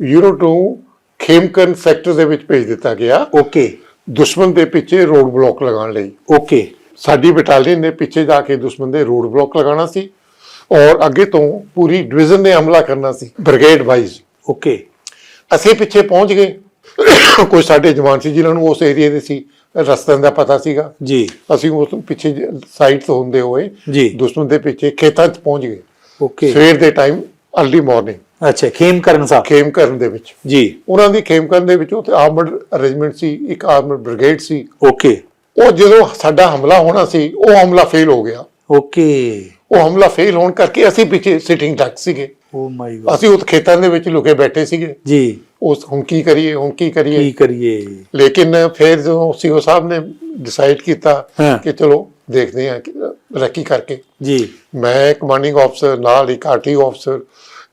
Euro ਨੂੰ Khemkaran sector ਦੇ ਵਿੱਚ ਭੇਜ ਦਿੱਤਾ ਗਿਆ। ਓਕੇ ਦੁਸ਼ਮਣ ਦੇ ਪਿੱਛੇ ਰੋਡ ਬਲੌਕ ਲਗਾਉਣ ਲਈ। ਓਕੇ ਸਾਡੀ ਬਟਾਲੀਅਨ ਨੇ ਪਿੱਛੇ ਜਾ ਕੇ ਦੁਸ਼ਮਣ ਦੇ ਰੋਡ ਬਲੌਕ ਲਗਾਉਣਾ ਸੀ ਔਰ ਅੱਗੇ ਤੋਂ ਪੂਰੀ ਡਿਵੀਜ਼ਨ ਨੇ ਹਮਲਾ ਕਰਨਾ ਸੀ। ਬ੍ਰਿਗੇਡ ਵਾਈਜ਼ ਓਕੇ ਅਸੀਂ ਪਿੱਛੇ ਪਹੁੰਚ ਗਏ। ਕੋਈ ਸਾਡੇ ਜਵਾਨ ਸੀ ਜਿਨ੍ਹਾਂ ਨੂੰ ਉਸ ਏਰੀਆ ਦੇ ਸੀ ਰਸਤਿਆਂ ਦਾ ਪਤਾ ਸੀਗਾ। ਜੀ। ਅਸੀਂ ਉਸ ਪਿੱਛੇ ਸਾਈਡ ਤੋਂ ਹੁੰਦੇ ਹੋਏ ਜੀ। ਦੁਸ਼ਮਣ ਦੇ ਪਿੱਛੇ ਖੇਤਾਂ 'ਚ ਪਹੁੰਚ ਗਏ। ਓਕੇ ਸਵੇਰ ਦੇ ਟਾਈਮ ਅਰਲੀ ਮਾਰਨਿੰਗ ਅੱਛਾ ਖੇਮ ਕਰਨ ਸਾਹਿਬ ਖੇਮ ਕਰਨ ਦੇ ਵਿੱਚ। ਜੀ। ਉਹਨਾਂ ਦੀ ਖੇਮ ਕਰਨ ਦੇ ਵਿੱਚ ਉੱਥੇ ਆਰਮਡ ਅਰੇਂਜਮੈਂਟ ਸੀ ਇੱਕ ਆਰਮਡ ਬ੍ਰਿਗੇਡ ਸੀ। ਓਕੇ। ਉਹ ਜਦੋਂ ਸਾਡਾ ਹਮਲਾ ਹੋਣਾ ਸੀ ਉਹ ਹਮਲਾ ਫੇਲ ਹੋ ਗਿਆ। ਓਕੇ। ਉਹ ਹਮਲਾ ਫੇਲ ਹੋਣ ਕਰਕੇ ਅਸੀਂ ਪਿੱਛੇ ਸਿਟਿੰਗ ਡਕ ਸੀਗੇ। ਓ ਮਾਈ ਗॉड ਅਸੀਂ ਉਸ ਖੇਤਾਂ ਦੇ ਵਿੱਚ ਲੁਕੇ ਬੈਠੇ ਸੀਗੇ। ਜੀ। ਉਸ ਹੁਣ ਕੀ ਕਰੀਏ ਹੁਣ ਕੀ ਕਰੀਏ? ਕੀ ਕਰੀਏ? ਲੇਕਿਨ ਫਿਰ ਜਦੋਂ ਸੀਓ ਸਾਹਿਬ ਨੇ ਡਿਸਾਈਡ ਕੀਤਾ। ਕਿ ਚਲੋ ਦੇਖਦੇ ਹਾਂ ਕਿ ਰੈਕੀ ਕਰਕੇ। ਜੀ। ਮੈਂ ਕਮਾਂਡਿੰਗ ਅਫਸਰ ਨਾਲ ਇੱਕ ਆਰਟੀ ਅਫਸਰ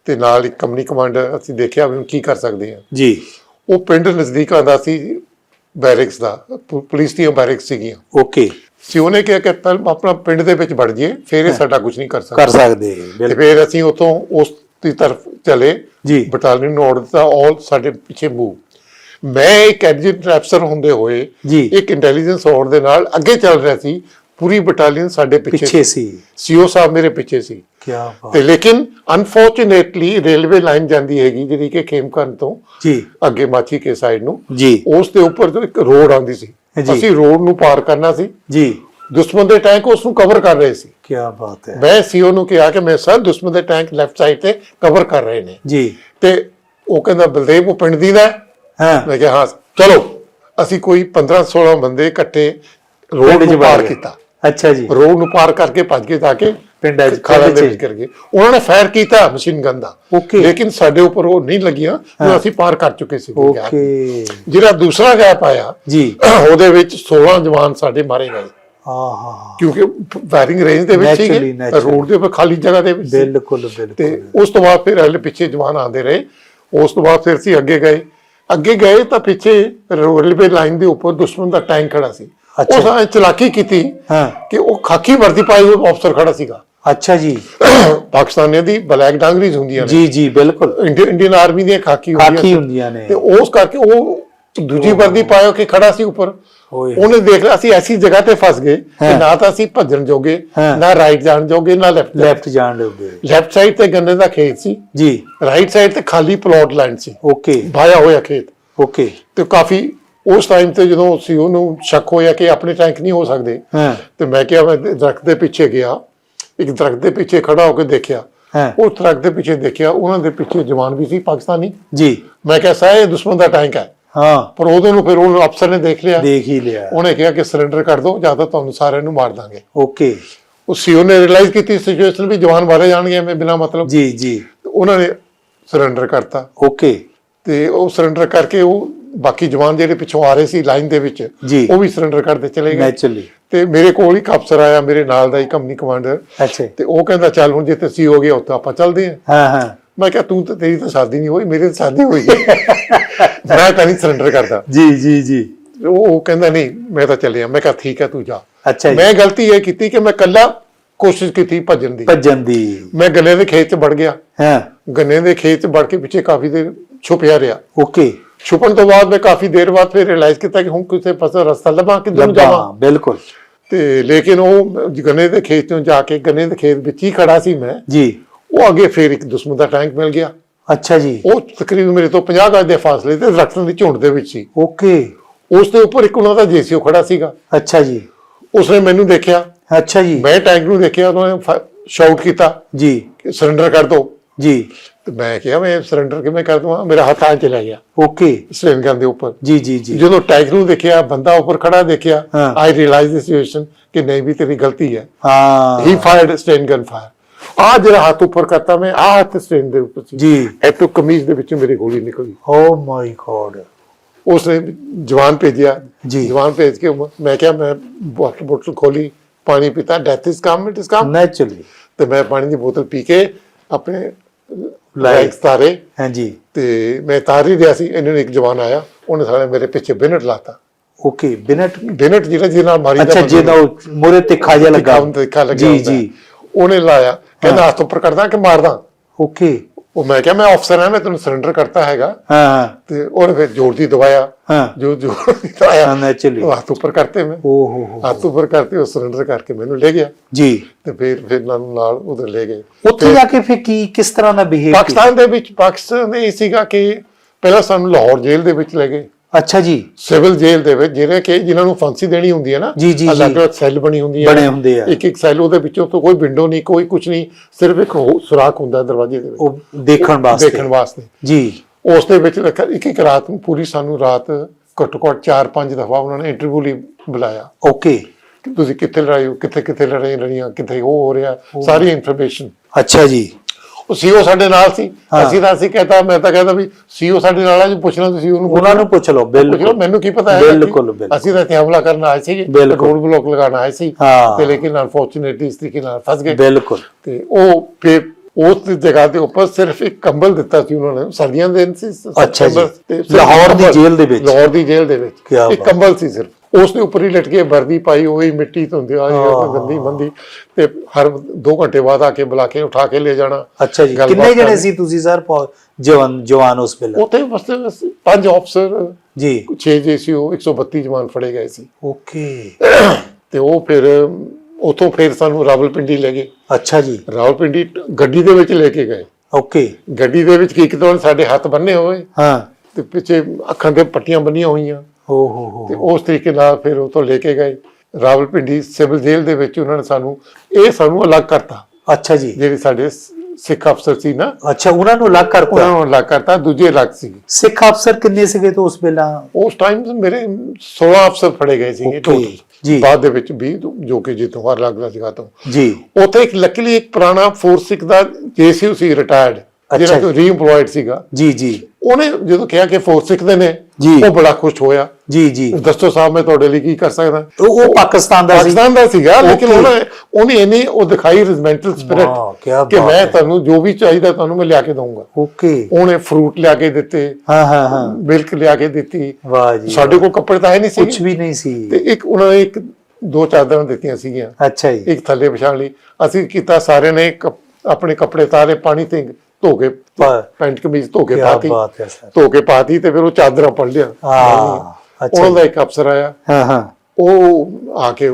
ਤੇ ਨਾਲ ਇੱਕ ਕੰਪਨੀ ਕਮਾਂਡਰ ਅਸੀਂ ਦੇਖਿਆ ਵੀ ਕੀ ਕਰ ਸਕਦੇ ਹਾਂ ਜੀ। ਉਹ ਪਿੰਡ ਨਜ਼ਦੀਕ ਆਂਦਾ ਸੀ ਬੈਰਿਕਸ ਦਾ ਪੁਲਿਸ ਦੀਆਂ ਬੈਰਿਕਸ ਸੀਗੀਆਂ। ਓਕੇ। ਸੀ ਉਹਨੇ ਕਿਹਾ ਕਿ ਪਹਿਲ ਆਪਣਾ ਪਿੰਡ ਦੇ ਵਿੱਚ ਵੜ ਜਾਈਏ ਫਿਰ ਇਹ ਸਾਡਾ ਕੁਝ ਨਹੀਂ ਕਰ ਸਕਦਾ। ਕਰ ਸਕਦੇ ਤੇ ਫਿਰ ਅਸੀਂ ਉਤੋਂ ਉਸ ਦੀ ਤਰਫ ਚਲੇ। ਜੀ। ਬਟਾਲੀਅਨ ਨੂੰ ਆਰਡਰ ਦਿੱਤਾ ਆਲ ਸਾਡੇ ਪਿੱਛੇ ਮੂਵ ਮੈਂ ਇੱਕ ਐਡਜੁਟੈਂਟ ਅਫਸਰ ਹੁੰਦੇ ਹੋਏ ਜੀ। ਇੱਕ ਇੰਟੈਲੀਜੈਂਸ ਆਰਡਰ ਦੇ ਨਾਲ ਅੱਗੇ ਚੱਲ ਰਿਹਾ ਸੀ। ਪੂਰੀ ਬਟਾਲੀਅਨ ਸਾਡੇ ਪਿੱਛੇ ਸੀ। ਸੀਓ ਸਾਹਿਬ ਮੇਰੇ ਪਿੱਛੇ ਸੀ। ਬਾਤ। ਤੇ ਲੇਕਿਨ ਅਨਫੋਰਚੂਨੇਟਲੀ ਰੇਲਵੇ ਲਾਈਨ ਜਾਂਦੀ ਹੈਗੀ ਜਿਹੜੀ ਕਿ ਖੇਮਕਰਨ ਤੋਂ ਜੀ। ਅੱਗੇ ਮਾਚੀ ਕੇ ਸਾਈਡ ਨੂੰ ਜੀ। ਉਸ ਦੇ ਉੱਪਰ ਤੋਂ ਇੱਕ ਰੋਡ ਆਉਂਦੀ ਸੀ। ਅਸੀਂ ਰੋਡ ਨੂੰ ਪਾਰ ਕਰਨਾ ਸੀ। ਜੀ। ਦੁਸ਼ਮਣ ਦੇ ਟੈਂਕ ਉਸ ਨੂੰ ਕਵਰ ਕਰ ਰਹੇ ਸੀ। ਕੀ ਬਾਤ ਹੈ। ਮੈਂ ਸੀਓ ਨੂੰ ਕਿਹਾ ਕਿ ਮੈਂ ਸਰ ਦੁਸ਼ਮਣ ਦੇ ਟੈਂਕ ਲੈਫਟ ਸਾਈਡ ਤੇ ਕਵਰ ਕਰ ਰਹੇ ਨੇ। ਜੀ। ਤੇ ਉਹ ਕਹਿੰਦਾ ਬਲਦੇਵ ਉਹ ਪਿੰਡ ਦੀ ਦਾ ਹੈ? ਹਾਂ ਮੈਂ ਕਿਹਾ ਹਾਂ ਚਲੋ ਅਸੀਂ ਕੋਈ 15 16 ਬੰਦੇ ਇਕੱਠੇ ਰੋਡ ਨੂੰ ਪਾਰ। ਕੀਤਾ। ਅੱਛਾ ਜੀ। ਰੋਡ ਨੂੰ ਪਾਰ ਕਰਕੇ ਭੱਜ ਕੇ ਜਾ ਕੇ ਪਿੰਡਾਂ 'ਚ ਖਾਲਾਂ ਦੇ ਪਿੰਡ 'ਚ। ਵਿੱਚ ਕਰ ਗਏ ਉਹਨਾਂ ਨੇ ਫਾਇਰ ਕੀਤਾ ਮਸ਼ੀਨ ਗਨ ਦਾ. ਲੇਕਿਨ ਸਾਡੇ ਉੱਪਰ ਉਹ ਨਹੀਂ ਲੱਗੀਆਂ ਜੋ ਅਸੀਂ ਪਾਰ ਕਰ ਚੁੱਕੇ ਸੀ ਓਕੇ। ਜਿਹੜਾ ਦੂਸਰਾ ਗੈਪ ਆਇਆ ਜੀ। ਉਹਦੇ ਵਿੱਚ 16 ਜਵਾਨ ਸਾਡੇ ਮਾਰੇ ਗਏ। ਆਹਾ। ਕਿਉਂਕਿ ਫਾਇਰਿੰਗ ਰੇਂਜ ਦੇ ਵਿੱਚ naturally. ਰੋਡ ਦੇ ਉੱਪਰ ਖਾਲੀ ਜਗ੍ਹਾ ਦੇ ਵਿੱਚ ਸੀ। ਬਿਲਕੁਲ ਤੇ ਬਿਲਕੁਲ ਉਸ ਤੋਂ ਬਾਅਦ ਫਿਰ ਹਲੇ ਪਿੱਛੇ ਜਵਾਨ ਆਉਂਦੇ ਰਹੇ। ਉਸ ਤੋਂ ਬਾਅਦ ਫਿਰ ਅਸੀਂ ਅੱਗੇ ਗਏ। ਅੱਗੇ ਗਏ ਤਾਂ ਪਿੱਛੇ ਰੇਲਵੇ ਲਾਈਨ ਦੇ ਉੱਪਰ ਦੁਸ਼ਮਣ ਦਾ ਟੈਂਕ ਖੜਾ ਸੀ। ਉਸ ਨੇ ਚਲਾਕੀ ਕੀਤੀ ਹਾਂ। ਕਿ ਉਹ ਖਾਕੀ ਵਰਦੀ ਪਾਈ ਹੋਈ ਅਫਸਰ ਖੜਾ ਸੀਗਾ। ਅੱਛਾ ਜੀ। ਪਾਕਿਸਤਾਨੀਆਂ ਦੀ ਬਲੈਕ ਡਾਂਗਰੀਜ਼ ਹੁੰਦੀਆਂ ਨੇ। ਜੀ ਜੀ ਬਿਲਕੁਲ। ਇੰਡੀ- ਇੰਡੀਅਨ ਆਰਮੀ ਦੀਆਂ ਖਾਕੀ ਹੁੰਦੀਆਂ ਖਾਕੀ ਸੀ। ਹੁੰਦੀਆਂ ਨੇ। ਤੇ ਉਸ ਕਰਕੇ ਉਹ ਦੂਜੀ ਵਰਦੀ ਪਾਇਓ ਕਿ ਖੜਾ ਸੀ ਉੱਪਰ। ਉਹਨੇ ਦੇਖ ਲਿਆ ਅਸੀਂ ਐਸੀ ਜਗ੍ਹਾ ਤੇ ਫਸ ਗਏ ਕਿ। ਨਾ ਤਾਂ ਅਸੀਂ ਭੱਜਣ ਜੋਗੇ। ਨਾ ਰਾਈਟ ਜਾਣ ਜੋਗੇ ਨਾ ਲੈਫਟ ਲੈਫਟ ਜਾਣ ਲੱਗੇ ਲੈਫਟ ਸਾਈਡ ਤੇ ਗੰਨੇ ਦਾ ਖੇਤ ਸੀ। ਜੀ। ਰਾਈਟ ਸਾਈਡ ਤੇ ਖਾਲੀ ਪਲਾਟ ਲੈਂਡ ਸੀ। ਓਕੇ ਵਾਇਆ ਹੋਇਆ ਖੇਤ। ਓਕੇ ਤੇ ਕਾਫੀ ਉਸ ਟਾਈਮ ਤੇ ਜਦੋਂ ਸੀ ਉਹਨੂੰ ਸ਼ੱਕ ਹੋਇਆ ਕਿ ਆਪਣੇ ਟੈਂਕ ਨਹੀਂ ਹੋ ਸਕਦੇ ਤੇ ਮੈਂ ਕਿਹਾ ਮੈਂ ਦਰਖਤ ਦੇ ਪਿੱਛੇ ਗਿਆ। ਇੱਕ ਦਰਖਤ ਦੇ ਪਿੱਛੇ ਖੜਾ ਹੋ ਕੇ ਦੇਖਿਆ। ਉਹ ਦਰਖਤ ਦੇ ਪਿੱਛੇ ਦੇਖਿਆ ਉਹਨਾਂ ਦੇ ਪਿੱਛੇ ਜਵਾਨ ਵੀ ਸੀ ਪਾਕਿਸਤਾਨੀ। ਜੀ। ਮੈਂ ਕਿਹਾ ਸਾਹ ਇਹ ਦੁਸ਼ਮਣ ਦਾ ਟੈਂਕ ਹੈ। ਹਾਂ। ਪਰ ਉਦੋਂ ਨੂੰ ਫਿਰ ਉਹ ਅਫਸਰ ਨੇ ਦੇਖ ਲਿਆ। ਦੇਖ ਹੀ ਲਿਆ। ਉਹਨੇ ਕਿਹਾ ਕਿ ਸਰੈਂਡਰ ਕਰ ਦਿਓ ਜਾਂ ਤਾਂ ਤੁਹਾਨੂੰ ਸਾਰਿਆਂ ਨੂੰ ਮਾਰ ਦਾਂਗੇ। ਓਕੇ। ਉਹ ਸੀਓ ਨੇ ਰਿਅਲਾਈਜ਼ ਕੀਤੀ ਸਿਚੁਏਸ਼ਨ ਵੀ ਜਵਾਨ ਮਾਰੇ ਜਾਣਗੇ ਮੈਂ ਬਿਨਾ ਮਤਲਬ। ਜੀ ਜੀ। ਉਹਨਾਂ ਨੇ ਸਰੈਂਡਰ ਕਰਤਾ। ਓਕੇ। ਤੇ ਉਹ ਸਰੈਂਡਰ ਕਰਕੇ ਉਹ ਬਾਕੀ ਜਵਾਨ ਜਿਹੜੇ ਪਿੱਛੋਂ ਆ ਰਹੇ ਸੀ ਲਾਈਨ ਦੇ ਵਿੱਚ। ਉਹ ਵੀ ਸਰੈਂਡਰ ਕਰਦੇ ਚਲੇ ਗਏ। ਨੈਚੁਰਲੀ ਤੇ ਮੇਰੇ ਕੋਲ ਇੱਕ ਅਫਸਰ ਆਇਆ ਮੇਰੇ ਨਾਲ ਦਾ ਹੀ ਕੰਪਨੀ ਕਮਾਂਡਰ ਅੱਛਾ। ਤੇ ਉਹ ਕਹਿੰਦਾ ਚੱਲ ਹੁਣ ਜੇ ਤੇ ਸੀ ਹੋ ਗਿਆ ਉੱਥੇ ਆਪਾਂ ਚੱਲਦੇ ਆਂ ਹਾਂ ਹਾਂ। ਮੈਂ ਕਿਹਾ ਤੂੰ ਤਾਂ ਤੇਰੀ ਤਾਂ ਸ਼ਾਦੀ ਨਹੀਂ ਹੋਈ ਮੇਰੀ ਤਾਂ ਸ਼ਾਦੀ ਹੋਈ ਹੈ। ਮੈਂ ਤਾਂ ਨਹੀਂ ਸਰੈਂਡਰ ਕਰਦਾ। ਜੀ ਜੀ ਜੀ। ਉਹ ਉਹ ਕਹਿੰਦਾ ਨਹੀਂ ਮੈਂ ਤਾਂ ਚੱਲਿਆ। ਮੈਂ ਕਿਹਾ ਠੀਕ ਹੈ ਤੂੰ ਜਾ। ਅੱਛਾ ਜੀ। ਮੈਂ ਗਲਤੀ ਇਹ ਕੀਤੀ ਕਿ ਮੈਂ ਕੱਲਾ ਕੋਸ਼ਿਸ਼ ਕੀਤੀ ਭੱਜਣ ਦੀ। ਭੱਜਣ ਦੀ। ਮੈਂ ਗੰਨੇ ਦੇ ਖੇਤ 'ਚ ਵੜ ਗਿਆ। ਹਾਂ। ਗੰਨੇ ਦੇ ਖੇਤ 'ਚ ਵੜ ਕੇ ਪਿੱਛੇ ਕਾਫੀ ਦੇਰ ਛੁਪਿਆ ਰਿਹਾ। ਓਕੇ। ਛੁਪਣ ਤੋਂ ਬਾਅਦ ਮੈਂ ਕਾਫੀ ਦੇਰ ਬਾਅਦ ਫਿਰ ਰਿਅਲਾਈਜ਼ ਕੀਤਾ ਕਿ ਹੁਣ ਕਿਸੇ ਪਾਸੇ ਰਸਤਾ ਲੱਭਾਂ ਕਿੱਧਰ ਨੂੰ ਜਾਵਾਂ। ਬਿਲਕੁਲ। ਤੇ ਲੇਕਿਨ ਉਹ ਗੰਨੇ ਦੇ ਖੇਤ ਤੋਂ ਜਾ ਕੇ ਗੰਨੇ ਦੇ ਖੇਤ ਵਿੱਚ ਹੀ ਖੜਾ ਸੀ ਮੈਂ। ਜੀ। ਉਹ ਅੱਗੇ ਫਿਰ ਇੱਕ ਦੁਸ਼ਮਣ ਦਾ ਟੈਂਕ ਮਿਲ ਗਿਆ। ਅੱਛਾ ਜੀ। ਉਹ ਤਕਰੀਬਨ ਮੇਰੇ ਤੋਂ 50 ਗਜ ਦੇ ਫਾਸਲੇ ਤੇ ਦਰਖਤਾਂ ਦੀ ਝੁੰਡ ਦੇ ਵਿੱਚ ਸੀ। ਓਕੇ। ਉਸ ਦੇ ਉੱਪਰ ਇੱਕ ਉਹਨਾਂ ਦਾ ਜੀਸੀਓ ਖੜਾ ਸੀਗਾ। ਅੱਛਾ ਜੀ। ਉਸਨੇ ਮੈਨੂੰ ਦੇਖਿਆ। ਅੱਛਾ ਜੀ। ਮੈਂ ਟੈਂਕ ਨੂੰ ਦੇਖਿਆ ਉਹਨੇ ਸ਼ਾਊਟ ਕੀਤਾ ਜੀ। ਕਿ ਸਰੈਂਡਰ ਕਰ ਦਿਓ ਜੀ। ਤੇ ਮੈਂ ਕਿਹਾ ਮੈਂ ਸਰੈਂਡਰ ਕਿਵੇਂ ਕਰ ਦਵਾਂ? ਮੇਰਾ ਹੱਥ ਆਂ ਚਲਾ ਗਿਆ। ਓਕੇ ਸਟੇਨ ਗਨ ਦੇ ਉੱਪਰ। ਜੀ ਜੀ ਜੀ। ਜਦੋਂ ਟੈਂਕ ਨੂੰ ਦੇਖਿਆ ਬੰਦਾ ਉੱਪਰ ਖੜਾ ਦੇਖਿਆ। ਆਈ ਰਿਅਲਾਈਜ਼ ਦੀ ਸਿਚੁਏਸ਼ਨ ਕਿ ਨਹੀਂ ਵੀ ਤੇਰੀ ਗਲਤੀ ਹੈ। ਹਾਂ। ਹੀ ਫਾਇਰਡ ਸਟੇਨ ਗਨ ਫਾਇਰ ਆ ਜਿਹੜਾ ਹੱਥ ਉੱਪਰ ਕਰਤਾ ਮੈਂ ਆ ਹੱਥ ਸਟੇਨ ਦੇ ਉੱਪਰ ਸੀ। ਜੀ। ਇੱਥੋਂ ਕਮੀਜ਼ ਦੇ ਵਿੱਚੋਂ ਮੇਰੀ ਗੋਲੀ ਨਿਕਲੀ। ਓ ਮਾਈ ਗॉड ਉਸਨੇ ਜਵਾਨ ਭੇਜਿਆ। ਜੀ। ਜਵਾਨ ਭੇਜ ਕੇ ਮੈਂ ਕਿਹਾ ਮੈਂ ਵਾਟਰ ਬੋਤਲ ਖੋਲੀ ਪਾਣੀ ਪੀਤਾ। Death is come it is come naturally ਤੇ ਮੈਂ ਪਾਣੀ ਦੀ ਬੋਤਲ ਪੀ ਕੇ ਆਪਣੇ ਲਾਈਕ ਲਾਈਕ ਤਾਰੇ ਹਾਂਜੀ। ਤੇ ਮੈਂ ਤਾਰ ਹੀ ਰਿਹਾ ਸੀ ਇਹਨਾਂ ਨੇ ਇੱਕ ਜਵਾਨ ਆਇਆ ਉਹਨੇ ਸਾਲੇ ਮੇਰੇ ਪਿੱਛੇ ਬਿਨਟ ਲਾਤਾ। ਓਕੇ ਬਿਨਟ? ਬਿਨਟ ਜਿਹੜਾ ਜਿਹਦੇ ਨਾਲ ਮਾਰੀ ਅੱਛਾ ਜਿਹਦਾ ਮੋਰੇ ਤਿੱਖਾ ਜਿਹਾ ਲੱਗਾ। ਜੀ ਜੀ। ਉਹਨੇ ਲਾਇਆ ਕਹਿੰਦਾ ਹੱਥ ਉੱਪਰ ਕਰਦਾ ਕਿ ਮਾਰਦਾ? ਓਕੇ ਉਹ ਮੈਂ ਕਿਹਾ ਮੈਂ ਅਫਸਰ ਹਾਂ ਮੈਂ ਤੈਨੂੰ ਸਰੈਂਡਰ ਕਰਤਾ ਹੈਗਾ। ਹਾਂ ਤੇ ਉਹਨੇ ਫਿਰ ਜ਼ੋਰ ਦੀ ਦਵਾਇਆ ਹਾਂ। ਜੋ ਜ਼ੋਰ ਦੀ ਦਵਾਇਆ ਹਾਂ ਨੈਚੁਰਲੀ ਹੱਥ ਉੱਪਰ ਕਰਤੇ ਮੈਂ। ਓ ਹੋ ਹੋ ਹੱਥ ਉੱਪਰ ਕਰਤੇ ਉਹ ਸਰੈਂਡਰ ਕਰਕੇ ਮੈਨੂੰ ਲੈ ਗਿਆ। ਜੀ। ਤੇ ਫਿਰ ਫਿਰ ਨਾਲ ਨਾਲ ਉਧਰ ਲੈ ਗਏ। ਉੱਥੇ ਜਾ ਕੇ ਫਿਰ ਕੀ ਕਿਸ ਤਰ੍ਹਾਂ ਦਾ ਬਿਹੇਵ ਪਾਕਿਸਤਾਨ ਦੇ ਵਿੱਚ ਪਾਕਿਸਤਾਨ ਦੇ ਸੀਗਾ ਕਿ ਪਹਿਲਾਂ ਸਾਨੂੰ ਲਾਹੌਰ ਜੇਲ੍ਹ ਦੇ ਵਿੱਚ ਲੈ ਗਏ। ਅੱਛਾ ਜੀ। ਸਿਵਲ ਜੇਲ੍ਹ ਦੇ ਵਿੱਚ ਜਿਹੜੇ ਕਿ ਜਿਨ੍ਹਾਂ ਨੂੰ ਫਾਂਸੀ ਦੇਣੀ ਹੁੰਦੀ ਹੈ ਨਾ ਜੀ, ਜੀ, ਜੀ। ਅਲੱਗ-ਅਲੱਗ ਸੈੱਲ ਬਣੀ ਹੁੰਦੀ ਹੈ ਬਣੇ ਹੁੰਦੇ ਆ। ਇੱਕ ਇੱਕ ਸੈੱਲ ਉਹਦੇ ਵਿੱਚੋਂ ਤੋਂ ਕੋਈ ਵਿੰਡੋ ਨਹੀਂ ਕੋਈ ਕੁਝ ਨਹੀਂ ਸਿਰਫ ਇੱਕ ਹੋ- ਸੁਰਾਖ ਹੁੰਦਾ ਦਰਵਾਜ਼ੇ ਦੇ ਵਿੱਚ। ਉਹ ਦੇਖਣ ਵਾਸਤੇ। ਦੇਖਣ ਵਾਸਤੇ। ਜੀ। ਉਸ ਦੇ ਵਿੱਚ ਰੱਖ- ਇੱਕ ਇੱਕ ਰਾਤ ਨੂੰ ਪੂਰੀ ਸਾਨੂੰ ਰਾਤ ਘੱਟੋ ਘੱਟ 4-5 ਦਫਾ ਉਹਨਾਂ ਨੇ ਇੰਟਰਵਿਊ ਲਈ ਬੁਲਾਇਆ। ਓਕੇ। ਕਿ ਤੁਸੀਂ ਕਿੱਥੇ ਲੜਾਈ ਹੋ ਕਿੱਥੇ ਕਿੱਥੇ ਲੜਾਈ ਲੜੀਆਂ ਕਿੱਥੇ ਉਹ ਹੋ ਰਿਹਾ ਸਾਰੀ ਇਨਫੋਰਮੇਸ਼ਨ ਅੱਛਾ ਜੀ। ਉਹ ਸੀਓ ਸਾਡੇ ਨਾਲ ਸੀ। ਅਸੀਂ ਤਾਂ ਅਸੀਂ ਕਹਤਾ ਮੈਂ ਤਾਂ ਕਹਿੰਦਾ ਵੀ ਸੀਓ ਸਾਡੇ ਨਾਲ ਆ ਜੀ ਪੁੱਛਣਾ ਤੁਸੀਂ ਉਹਨੂੰ ਉਹਨਾਂ ਨੂੰ ਪੁੱਛ ਲਓ ਬਿਲਕੁਲ ਮੈਨੂੰ ਕੀ ਪਤਾ ਹੈ ਬਿਲਕੁਲ, ਬਿਲਕੁਲ। ਅਸੀਂ ਤਾਂ ਇੱਥੇ ਹਮਲਾ ਕਰਨ ਆਏ ਸੀਗੇ ਬਿਲਕੁਲ। ਰੋਡ ਬਲੌਕ ਲਗਾਉਣ ਆਏ ਸੀ। ਤੇ ਲੇਕਿਨ ਅਨਫੋਰਚੂਨੇਟਲੀ ਇਸ ਤਰੀਕੇ ਨਾਲ ਫਸ ਗਏ ਬਿਲਕੁਲ ਤੇ ਉਹ ਫਿਰ ਉਸ ਦੀ ਜਗ੍ਹਾ ਦੇ ਉੱਪਰ ਸਿਰਫ ਇੱਕ ਕੰਬਲ ਦਿੱਤਾ ਸੀ ਉਹਨਾਂ ਨੇ ਸਰਦੀਆਂ ਦੇ ਦਿਨ ਸੀ ਅੱਛਾ ਜੀ। ਲਾਹੌਰ ਦੀ। ਜੇਲ੍ਹ ਦੇ ਵਿੱਚ। ਲਾਹੌਰ ਦੀ ਜੇਲ੍ਹ ਦੇ ਵਿੱਚ ਇੱਕ। ਕੰਬਲ ਸੀ ਸਿਰਫ ਉਸ ਦੇ ਉੱਪਰ ਹੀ ਲਟਕੇ ਵਰਦੀ ਪਾਈ ਹੋਈ ਮਿੱਟੀ ਧੁੰਦੇ ਆ। ਗੰਦੀ ਮੰਦੀ ਤੇ ਹਰ 2 ਘੰਟੇ ਬਾਅਦ ਆ ਕੇ ਬੁਲਾ ਕੇ ਉਠਾ ਕੇ ਲੈ ਜਾਣਾ ਅੱਛਾ ਜੀ ਕਿੰਨੇ ਜਣੇ। ਸੀ ਤੁਸੀਂ ਸਰ ਜਵਾਨ ਜਵਾਨ ਉਸ ਵੇਲੇ ਉੱਥੇ ਬਸ ਪੰਜ ਅਫਸਰ ਜੀ 6 ਜੇਸੀਓ 132 ਜਵਾਨ ਫੜੇ ਗਏ ਸੀ ਓਕੇ ਤੇ ਉਹ ਫਿਰ ਉਥੋਂ ਫਿਰ ਸਾਨੂੰ ਰਾਵਲਪਿੰਡੀ ਲੈ ਗਏ। ਅੱਛਾ ਜੀ। ਰਾਵਲਪਿੰਡੀ ਗੱਡੀ ਦੇ ਵਿੱਚ ਲੈ ਕੇ ਗਏ। ਓਕੇ। ਗੱਡੀ ਦੇ ਵਿੱਚ ਕੀ ਕਿਤੋਂ ਸਾਡੇ ਹੱਥ ਬੰਨੇ ਹੋਏ। ਹਾਂ। ਤੇ ਪਿੱਛੇ ਅੱਖਾਂ ਤੇ ਪੱਟੀਆਂ ਬੰਨੀਆਂ ਹੋਈਆਂ। ਓ ਹੋ ਹੋ। ਤੇ ਉਸ ਤਰੀਕੇ ਨਾਲ ਫਿਰ ਉਥੋਂ ਲੈ ਕੇ ਗਏ। ਰਾਵਲਪਿੰਡੀ ਸਿਵਲ ਜੇਲ੍ਹ ਦੇ ਵਿੱਚ ਉਹਨਾਂ ਨੇ ਸਾਨੂੰ ਇਹ ਸਾਨੂੰ ਅਲੱਗ ਕਰਤਾ। ਅੱਛਾ ਜੀ। ਜਿਹੜੇ ਸਾਡੇ ਸਿੱਖ ਅਫਸਰ ਸੀ ਨਾ। ਅੱਛਾ ਉਹਨਾਂ ਨੂੰ ਅਲੱਗ ਉਹਨਾਂ ਕਰਤਾ ਨੂੰ ਅਲੱਗ ਕਰਤਾ ਦੂਜੇ ਅਲੱਗ ਸੀ। ਸਿੱਖ ਅਫਸਰ ਕਿੰਨੇ ਸੀਗੇ ਤੋਂ ਉਸ ਵੇਲੇ? ਉਸ ਟਾਈਮ ਮੇਰੇ 16 ਅਫਸਰ ਫੜੇ ਗਏ ਸੀਗੇ Okay, ਟੋਟਲ ਜੀ। ਬਾਅਦ ਦੇ ਵਿੱਚ ਵੀ ਜੋ ਕਿ ਜਿੱਥੋਂ ਹਰ ਅਲੱਗ ਜਗ੍ਹਾ ਤੋਂ। ਜੀ। ਉੱਥੇ ਇੱਕ ਲੱਕਲੀ ਇੱਕ ਪੁਰਾਣਾ ਫੋਰਸਿਕ ਦਾ ਜੇਸੀਯੂ ਸੀ ਰਿਟਾਇਰਡ ਜਿਹੜਾ ਰੀਇੰਪਲੋਇਡ ਸੀਗਾ। ਜੀ ਜੀ। ਉਹਨੇ ਜਦੋਂ ਕਿਹਾ ਕਿ ਫੋਰਸਿਕ ਦੇ ਨੇ ਜੀ। ਉਹ ਬੜਾ ਖੁਸ਼ ਹੋਇਆ। ਜੀ ਜੀ। ਦੱਸੋ ਸਾਹਿਬ ਮੈਂ ਤੁਹਾਡੇ ਲਈ ਕੀ ਕਰ ਸਕਦਾ? ਉਹ ਉਹ ਪਾਕਿਸਤਾਨ ਦਾ ਸੀ। ਪਾਕਿਸਤਾਨ ਦਾ ਸੀਗਾ ਲੇਕਿਨ. ਉਹਨੇ ਉਹਨੇ ਇਹਨੇ ਉਹ ਦਿਖਾਈ ਰੈਜੀਮੈਂਟਲ ਸਪਿਰਿਟ ਕਿ ਮੈਂ। ਤੁਹਾਨੂੰ ਜੋ ਵੀ ਚਾਹੀਦਾ ਤੁਹਾਨੂੰ ਮੈਂ ਲਿਆ ਕੇ ਦਊਂਗਾ। ਓਕੇ। ਉਹਨੇ ਫਰੂਟ ਲਿਆ ਕੇ ਦਿੱਤੇ ਹਾਂ ਹਾਂ ਹਾਂ। ਮਿਲਕ ਲਿਆ ਕੇ ਦਿੱਤੀ। ਵਾਹ ਜੀ। ਸਾਡੇ ਕੋਲ ਕੱਪੜੇ ਤਾਂ ਹੈ ਨਹੀਂ ਕੁਝ ਸੀ ਵੀ ਨਹੀਂ ਸੀ। ਤੇ ਇੱਕ ਉਹਨਾਂ ਨੇ ਇੱਕ ਦੋ ਚਾਦਰਾਂ ਦਿੱਤੀਆਂ ਸੀਗੀਆਂ। ਅੱਛਾ ਜੀ। ਇੱਕ ਥੱਲੇ ਵਿਛਾਣ ਲਈ। ਅਸੀਂ ਕੀਤਾ ਸਾਰਿਆਂ ਨੇ ਆਪਣੇ ਕੱਪੜੇ ਤਾਰੇ ਪਾਣੀ ਤੇ ਧੋ ਕੇ। ਪੈਂਟ ਕਮੀਜ਼ ਧੋ ਕੇ ਕੀ ਪਾਤੀ। ਬਾਤ ਹੈ ਸਰ। ਧੋ ਕੇ ਪਾਤੀ ਤੇ ਫਿਰ ਉਹ ਚਾਦਰਾਂ ਪੜ ਲਿਆ। ਹਾਂ ਅੱਛਾ ਉਹਨਾਂ ਦਾ। ਇੱਕ ਅਫਸਰ ਆਇਆ। ਹਾਂ ਹਾਂ। ਉਹ ਆ ਕੇ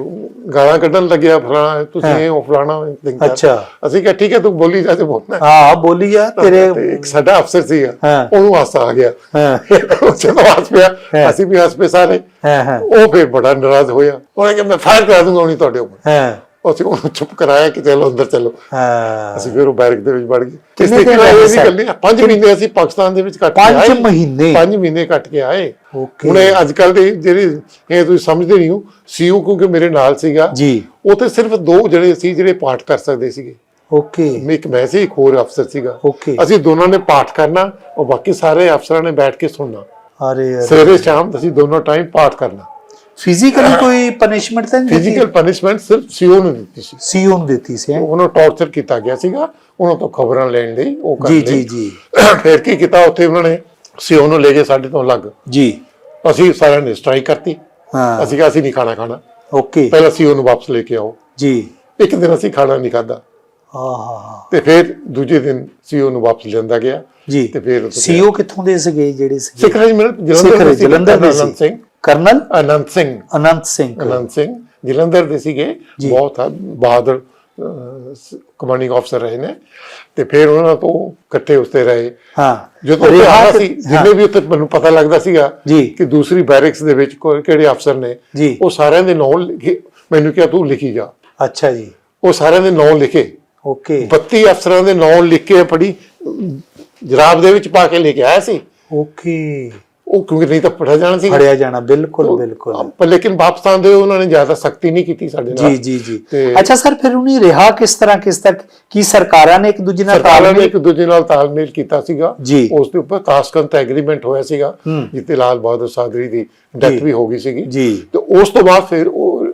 ਗਾਲਾਂ ਕੱਢਣ ਲੱਗਿਆ ਫਲਾਣਾ ਤੁਸੀਂ ਇਹ ਉਹ ਫਲਾਣਾ ਅੱਛਾ। ਅਸੀਂ ਕਿਹਾ ਠੀਕ ਹੈ ਤੂੰ ਬੋਲੀ ਜਾ ਤੇ ਬੋਲਣਾ ਹਾਂ। ਬੋਲੀ ਆ ਤੇਰੇ ਇੱਕ ਸਾਡਾ ਅਫਸਰ ਸੀਗਾ। ਹਾਂ। ਉਹਨੂੰ ਹਾਸਾ ਆ ਗਿਆ। ਹਾਂ। ਉਹ ਜਦੋਂ ਹੱਸ ਪਿਆ। ਅਸੀਂ ਵੀ ਹੱਸ ਪਏ ਸਾਰੇ। ਹਾਂ ਹਾਂ। ਉਹ ਫਿਰ ਬੜਾ ਨਾਰਾਜ਼ ਹੋਇਆ। ਉਹਨੇ ਕਿਹਾ ਮੈਂ ਫਾਇਰ ਕਰਾ ਦੂੰਗਾ ਨਹੀਂ ਤੁਹਾਡੇ ਉੱਪਰ। ਹਾਂ। ਅਸੀਂ ਉਹਨੂੰ ਚੁੱਪ ਕਰਾਇਆ ਕਿ ਚਲੋ ਅੰਦਰ ਚਲੋ। ਹਾਂ। ਅਸੀਂ ਫਿਰ ਉਹ ਬੈਰਕ ਦੇ ਵਿੱਚ ਵੜ ਗਏ। ਨਾਲ ਰਹੇ ਇਹ ਵੀ? ਗੱਲ ਮਹੀਨੇ ਅਸੀਂ ਪਾਕਿਸਤਾਨ ਦੇ ਵਿੱਚ ਕੱਟ ਕੇ ਆਏ। ਪੰਜ ਮਹੀਨੇ? ਪੰਜ ਮਹੀਨੇ ਕੱਟ ਕੇ ਆਏ। Okay. ਹੁਣ ਇਹ ਅੱਜ ਕੱਲ ਦੇ ਜਿਹੜੇ ਇਹ ਤੁਸੀਂ ਸਮਝਦੇ ਨਹੀਂ ਹੋ ਸੀਯੂ ਕਿਉਂਕਿ ਮੇਰੇ ਨਾਲ ਸੀਗਾ। ਜੀ। ਤੇ ਸਿਰਫ ਦੋ ਜਿਹੜੇ ਸੀ ਜਿਹੜੇ ਪਾਠ ਕਰ ਸਕਦੇ ਸੀਗੇ। ਓਕੇ ਮੈਂ ਇੱਕ ਮੈਂ ਸੀ ਇੱਕ ਹੋਰ ਅਫਸਰ ਸੀਗਾ। Okay. ਅਸੀਂ ਦੋਨਾਂ ਨੇ ਪਾਠ ਕਰਨਾ ਉਹ ਬਾਕੀ ਸਾਰੇ ਅਫਸਰਾਂ ਨੇ ਬੈਠ ਕੇ ਸੁਣਨਾ। ਅਰੇ ਸਵੇਰੇ ਸ਼ਾਮ ਅਸੀਂ ਦੋਨੋਂ ਟਾਈਮ ਪਾਠ ਕਰਨਾ। ਫਿਜ਼ੀਕਲੀ ਕੋਈ ਪਨਿਸ਼ਮੈਂਟ ਤਾਂ ਨਹੀਂ ਫਿਜ਼ੀਕਲ ਪਨਿਸ਼ਮੈਂਟ ਸਿਰਫ ਸੀਯੂ ਨੂੰ ਦਿੱਤੀ ਸੀ। ਸੀਓ ਨੂੰ ਦਿੱਤੀ ਸੀ? ਉਹਨੂੰ ਟੌਰਚਰ ਕੀਤਾ ਗਿਆ ਸੀਗਾ ਉਹਨਾਂ ਤੋਂ ਖਬਰਾਂ ਲੈਣ ਲਈ ਉਹ ਕਰ ਜੀ ਜੀ ਜੀ। ਫਿਰ ਕੀ ਕੀਤਾ ਉੱਥੇ ਉਹਨਾਂ ਨੇ ਸੀਓ ਨੂੰ ਲੈ ਕੇ ਸਾਡੇ ਤੋਂ ਅਲੱਗ। ਜੀ। ਅਸੀਂ ਸਾਰਿਆਂ ਨੇ ਸਟ੍ਰਾਈਕ ਕਰਤੀ। ਹਾਂ। ਅਸੀਂ ਕਿਹਾ ਅਸੀਂ ਨਹੀਂ ਖਾਣਾ ਖਾਣਾ। ਓਕੇ। ਪਹਿਲਾਂ ਸੀਓ ਨੂੰ ਵਾਪਸ ਲੈ ਕੇ ਆਓ। ਜੀ। ਇੱਕ ਦਿਨ ਅਸੀਂ ਖਾਣਾ ਨਹੀਂ ਖਾਦਾ ਆਹਾ। ਤੇ ਫਿਰ ਦੂਜੇ ਦਿਨ ਸੀਓ ਨੂੰ ਵਾਪਸ ਲਿਆਂਦਾ ਗਿਆ। ਜੀ। ਤੇ ਫਿਰ ਸੀਓ ਕਿੱਥੋਂ ਦੇ ਸੀਗੇ ਜਿਹੜੇ ਸੀਗੇ? ਸਿੱਖ ਰੈਜੀਮੈਂਟ ਸਿੱਖ ਜਲੰਧਰ ਦੇ ਸੀ ਜਲੰਧਰ ਦੇ ਸੀ। ਕਰਨਲ ਅਨੰਤ ਸਿੰਘ। ਅਨੰਤ ਸਿੰਘ। ਅਨੰਤ ਸਿੰਘ। ਜਲੰਧਰ ਦੇ ਸੀਗੇ। ਬਹੁਤ ਬਹਾਦਰ ਕਮਾਂਡਿੰਗ ਅਫਸਰ ਰਹੇ ਨੇ। ਤੇ ਫਿਰ ਉਹਨਾਂ ਤੋਂ ਇਕੱਠੇ ਉਸਤੇ ਰਹੇ। ਹਾਂ। ਜਦੋਂ ਰਿਹਾ ਸੀ ਜਿੰਨੇ ਵੀ ਉੱਥੇ ਮੈਨੂੰ ਪਤਾ ਲੱਗਦਾ ਸੀਗਾ। ਕਿ ਦੂਸਰੀ ਬੈਰਿਕਸ ਦੇ ਵਿੱਚ ਕੋਈ- ਕਿਹੜੇ ਅਫਸਰ ਨੇ। ਉਹ ਸਾਰਿਆਂ ਦੇ ਨਾਂ ਲਿਖੇ। ਮੈਨੂੰ ਕਿਹਾ ਤੂੰ ਲਿਖੀ ਜਾ। ਅੱਛਾ ਜੀ। ਉਹ ਸਾਰਿਆਂ ਦੇ ਨਾਂ ਲਿਖੇ। ਓਕੇ। 32 ਅਫਸਰਾਂ ਦੇ ਨਾਂ ਲਿਖ ਕੇ ਪੜੀ ਜਰਾਬ ਦੇ ਵਿੱਚ ਪਾ ਕੇ ਲੈ ਕੇ ਆਇਆ ਸੀ। ਓਕੇ। ਉਹ ਕਿਉਂਕਿ ਨਹੀਂ ਤਾਂ ਪੜਿਆ ਜਾਣਾ ਸੀ ਫੜਿਆ ਜਾਣਾ ਬਿਲਕੁਲ ਬਿਲਕੁਲ। ਪਰ ਲੇਕਿਨ ਵਾਪਸ ਆਉਂਦੇ ਹੋਏ ਉਹਨਾਂ ਨੇ ਜ਼ਿਆਦਾ ਸਖਤੀ ਨਹੀਂ ਕੀਤੀ ਸਾਡੇ ਨਾਲ। ਜੀ ਜੀ। ਜੀ ਅੱਛਾ ਸਰ ਫਿਰ ਉਹਨੇ ਰਿਹਾ ਕਿਸ ਤਰ੍ਹਾਂ ਕਿਸ ਤੱਕ ਕੀ ਸਰਕਾਰਾਂ ਨੇ ਇੱਕ ਦੂਜੇ ਨਾਲ ਤਾਲਮੇਲ ਇੱਕ ਦੂਜੇ ਨਾਲ ਤਾਲਮੇਲ ਕੀਤਾ ਸੀਗਾ। ਉਸ ਦੇ ਉੱਪਰ ਤਾਸ਼ਕੰਦ ਐਗਰੀਮੈਂਟ ਹੋਇਆ ਸੀਗਾ ਜਿੱਤੇ ਲਾਲ ਬਹਾਦਰ ਸਾਦਰੀ ਦੀ। ਡੈਥ ਵੀ ਹੋ ਗਈ ਸੀਗੀ। ਜੀ। ਤੇ ਉਸ ਤੋਂ ਬਾਅਦ ਫਿਰ ਉਹ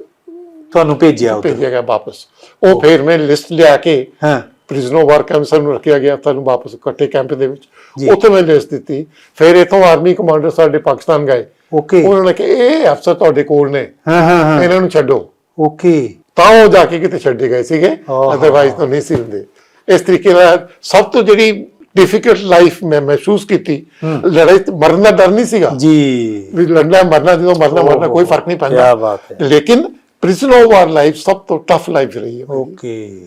ਤੁਹਾਨੂੰ ਭੇਜਿਆ ਉੱਥੇ। ਭੇਜਿਆ ਗਿਆ ਵਾਪਸ। ਉਹ ਫਿਰ ਮੈਂ ਲਿਸਟ ਲਿਆ ਕੇ ਹਾਂ। ਪ੍ਰਿਜ਼ਨਰ ਵਾਰ ਕੈਂਪਸ ਨੂੰ ਰੱਖਿਆ ਗਿਆ ਤੁਹਾਨੂੰ ਵਾਪਸ ਇਕੱਠੇ ਕੈਂਪ ਦੇ ਵਿੱਚ। ਉੱਥੇ ਮੈਂ ਲਿਸਟ ਦਿੱਤੀ। ਫਿਰ ਇਥੋਂ ਆਰਮੀ ਕਮਾਂਡਰ ਸਾਡੇ ਪਾਕਿਸਤਾਨ ਗਏ। ਓਕੇ। ਉਹਨਾਂ ਨੇ ਕਿਹਾ ਇਹ ਅਫਸਰ ਤੁਹਾਡੇ ਕੋਲ ਨੇ। ਹਾਂ ਹਾਂ ਇਹਨਾਂ ਨੂੰ ਛੱਡੋ। ਓਕੇ। ਤਾਂ ਉਹ ਜਾ ਕੇ ਕਿਤੇ ਛੱਡੇ ਗਏ ਸੀਗੇ। ਅਦਰਵਾਈਜ਼ ਤਾਂ ਨਹੀਂ ਸੀ ਹੁੰਦੇ। ਇਸ ਤਰੀਕੇ ਨਾਲ ਸਭ ਤੋਂ ਜਿਹੜੀ ਡਿਫਿਕਲਟ ਲਾਈਫ ਮੈਂ ਮਹਿਸੂਸ ਕੀਤੀ ਲੜਾਈ ਮਰਨ ਦਾ ਡਰ ਨਹੀਂ ਸੀਗਾ। ਜੀ। ਵੀ ਲੜਨਾ ਮਰਨਾ ਜਦੋਂ ਮਰਨਾ ਮਰਨਾ ਕੋਈ ਫ਼ਰਕ ਨਹੀਂ ਪੈਂਦਾ। ਬਾਤ ਹੈ। ਲੇਕਿਨ ਪ੍ਰਿਜ਼ਨ ਆਫ ਵਾਰ ਲਾਈਫ ਸਭ ਤੋਂ ਟਫ ਲਾਈਫ ਰਹੀ ਹੈ। ਓਕੇ।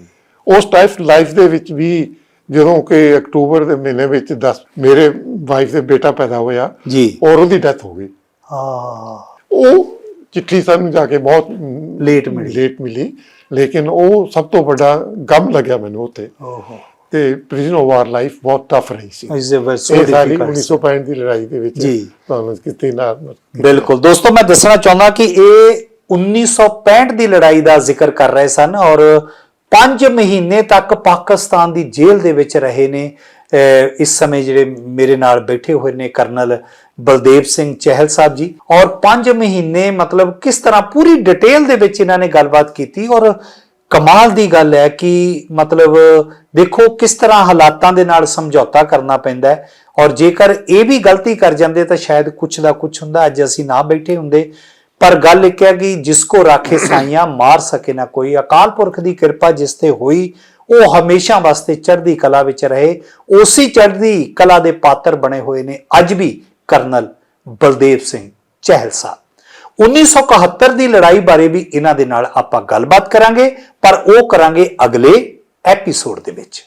ਉਸ ਟਾਈਪ ਲਾਈਫ ਦੇ ਵਿੱਚ ਵੀ ਜਦੋਂ ਕਿ ਅਕਤੂਬਰ ਦੇ ਮਹੀਨੇ ਵਿੱਚ 10 ਮੇਰੇ ਵਾਈਫ ਦੇ ਬੇਟਾ ਪੈਦਾ ਹੋਇਆ ਜੀ। ਔਰ ਉਹਦੀ ਡੈਥ ਹੋ ਗਈ। ਹਾਂ। ਉਹ ਚਿੱਠੀ ਸਾਨੂੰ ਜਾ ਕੇ ਬਹੁਤ Late ਮਿਲੀ। ਲੇਟ ਮਿਲੀ ਲੇਕਿਨ ਉਹ ਸਭ ਤੋਂ ਵੱਡਾ ਗਮ ਲੱਗਿਆ ਮੈਨੂੰ ਉੱਥੇ। ਓਹੋ। ਤੇ ਪ੍ਰਿਜ਼ਨ ਆਫ ਵਾਰ ਲਾਈਫ ਬਹੁਤ ਟਫ ਰਹੀ ਸੀ। ਇਸ ਦੇ ਵਿੱਚ ਇਹ ਸਾਰੀ 1965 ਦੀ ਲੜਾਈ ਦੇ ਵਿੱਚ ਜੀ। ਤੁਹਾਨੂੰ ਕਿਤੇ ਨਾ ਬਿਲਕੁਲ। ਦੋਸਤੋ ਮੈਂ ਦੱਸਣਾ ਚਾਹੁੰਦਾ ਕਿ ਇਹ 1965 ਦੀ ਲੜਾਈ ਦਾ ਜ਼ਿਕਰ ਕਰ ਰਹੇ ਸਨ ਔਰ 5 ਮਹੀਨੇ ਤੱਕ ਪਾਕਿਸਤਾਨ ਦੀ ਜੇਲ੍ਹ ਦੇ ਵਿੱਚ ਰਹੇ ਨੇ। ਇਸ ਸਮੇਂ ਜਿਹੜੇ ਮੇਰੇ ਨਾਲ ਬੈਠੇ ਹੋਏ ਨੇ ਕਰਨਲ ਬਲਦੇਵ ਸਿੰਘ ਚਹਿਲ ਸਾਹਿਬ ਜੀ। ਔਰ 5 ਮਹੀਨੇ ਮਤਲਬ ਕਿਸ ਤਰ੍ਹਾਂ ਪੂਰੀ ਡਿਟੇਲ ਦੇ ਵਿੱਚ ਇਹਨਾਂ ਨੇ ਗੱਲਬਾਤ ਕੀਤੀ। ਔਰ ਕਮਾਲ ਦੀ ਗੱਲ ਹੈ ਕਿ ਮਤਲਬ ਦੇਖੋ ਕਿਸ ਤਰ੍ਹਾਂ ਹਾਲਾਤਾਂ ਦੇ ਨਾਲ ਸਮਝੌਤਾ ਕਰਨਾ ਪੈਂਦਾ ਹੈ। ਔਰ ਜੇਕਰ ਇਹ ਵੀ ਗਲਤੀ ਕਰ ਜਾਂਦੇ ਤਾਂ ਸ਼ਾਇਦ ਕੁਛ ਦਾ ਕੁਛ ਹੁੰਦਾ। ਅੱਜ ਅਸੀਂ ਨਾ ਬੈਠੇ ਹੁੰਦੇ। ਪਰ ਗੱਲ ਇੱਕ ਹੈ ਕਿ ਜਿਸ ਕੋ ਰਾਖੇ ਸਾਈਆਂ ਮਾਰ ਸਕੇ ਨਾ ਕੋਈ, ਅਕਾਲ ਪੁਰਖ ਦੀ ਕਿਰਪਾ ਜਿਸ ਤੇ ਹੋਈ, ਉਹ ਹਮੇਸ਼ਾ ਵਾਸਤੇ ਚੜ੍ਹਦੀ ਕਲਾ ਵਿੱਚ ਰਹੇ, ਉਸੇ ਚੜ੍ਹਦੀ ਕਲਾ ਦੇ ਪਾਤਰ ਬਣੇ ਹੋਏ ਨੇ ਅੱਜ ਵੀ ਕਰਨਲ ਬਲਦੇਵ ਸਿੰਘ ਚਹਿਲ ਸਾਹਿਬ 1971 ਦੀ ਲੜਾਈ ਬਾਰੇ ਵੀ ਇਹਨਾਂ ਦੇ ਨਾਲ ਆਪਾਂ ਗੱਲਬਾਤ ਕਰਾਂਗੇ, ਪਰ ਉਹ ਕਰਾਂਗੇ ਅਗਲੇ ਐਪੀਸੋਡ ਦੇ ਵਿੱਚ।